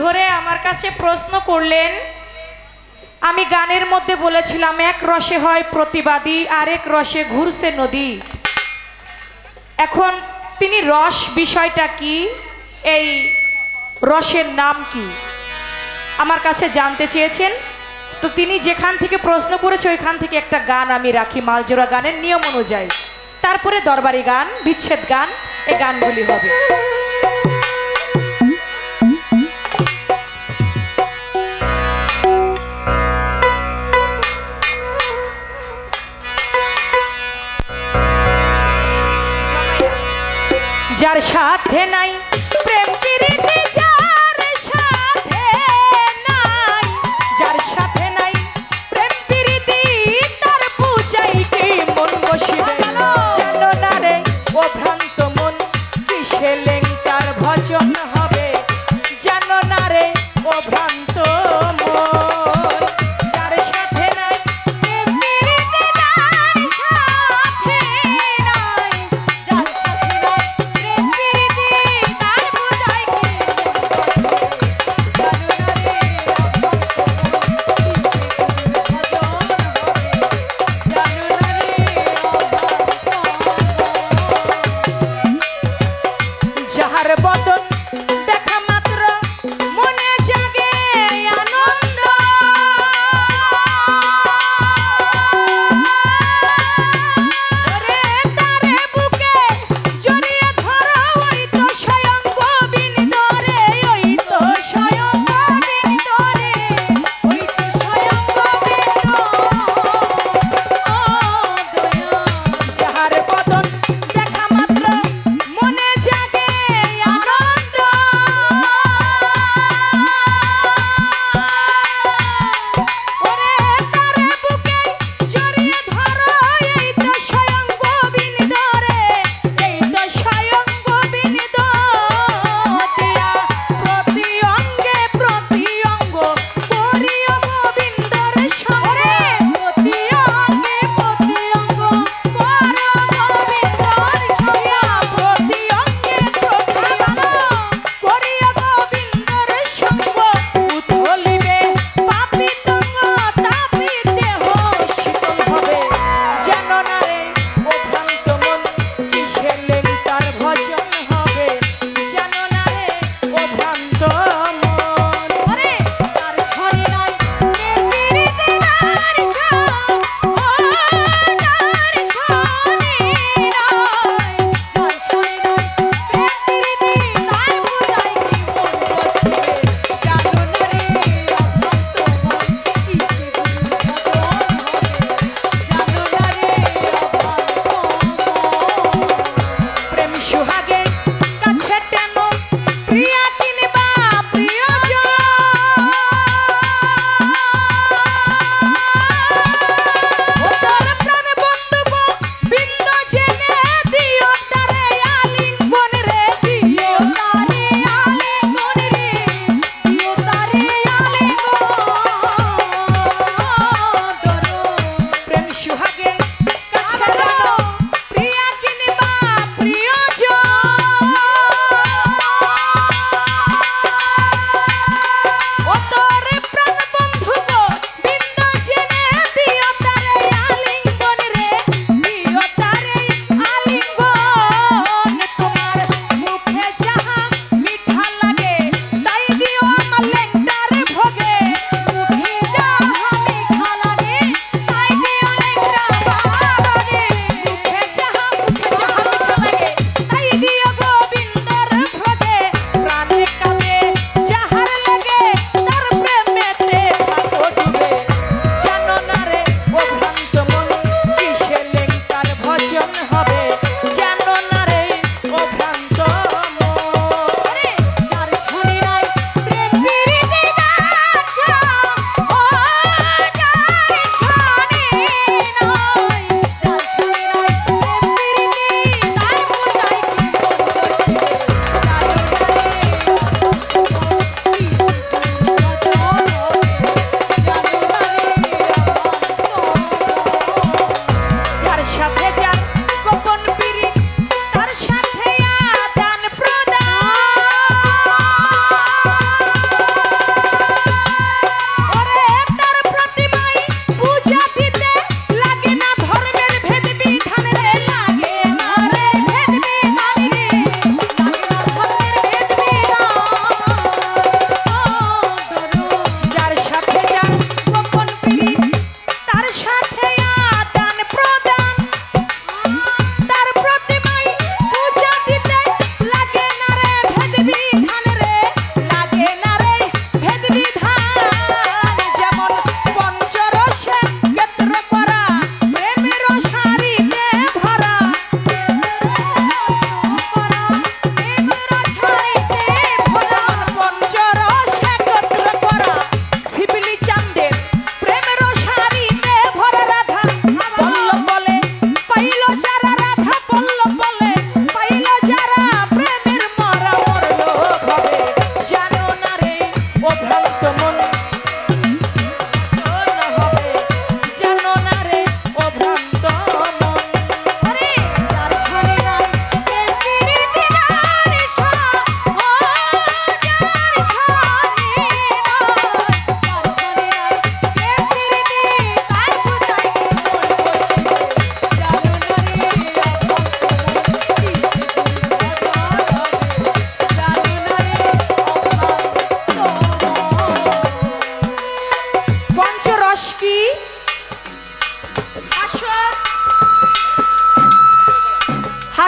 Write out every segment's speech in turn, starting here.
ধরে আমার কাছে প্রশ্ন করলেন, আমি গানের মধ্যে বলেছিলাম, এক রসে হয় প্রতিবাদী, আরেক রসে ঘুরছে নদী। এখন তিনি রস বিষয়টা কি? এই রসের নাম কি? আমার কাছে জানতে চেয়েছেন। তো তিনি যেখান থেকে প্রশ্ন করেছে, ওইখান থেকে একটা গান আমি রাখি, মালজোড়া গানের নিয়ম অনুযায়ী। তারপরে দরবারি গান, বিচ্ছেদ গান, এই গানগুলি হবে।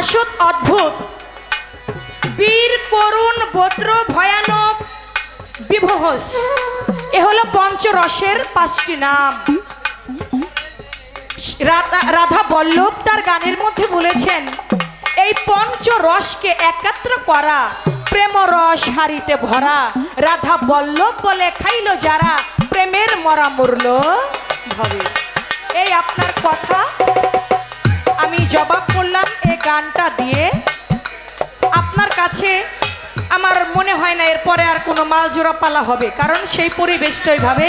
শাশ্বত অদ্ভুত। বীর, করুণ বদ্র ভয়ানক, বিভহস। এ হলো পঞ্চরসের পাঁচটি নাম। রাধা বল্লভ তার গানের মধ্যে বলেছেন, এই পঞ্চরসকে একাত্র করা, প্রেমরস হারিতে ভরা, রাধা বল্লভ বলে খাইল যারা, প্রেমের মরা মরল ভাবে এই আপনার কথা আমি জবাব করলাম গানটা দিয়ে আপনার কাছে আমার মনে হয় না এরপরে আর কোনো মাল জোড়া পালা হবে, কারণ সেই পরিবেশটা ওইভাবে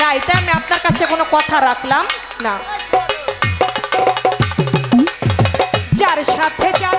না এটা আমি আপনার কাছে কোনো কথা রাখলাম না। যার সাথে যার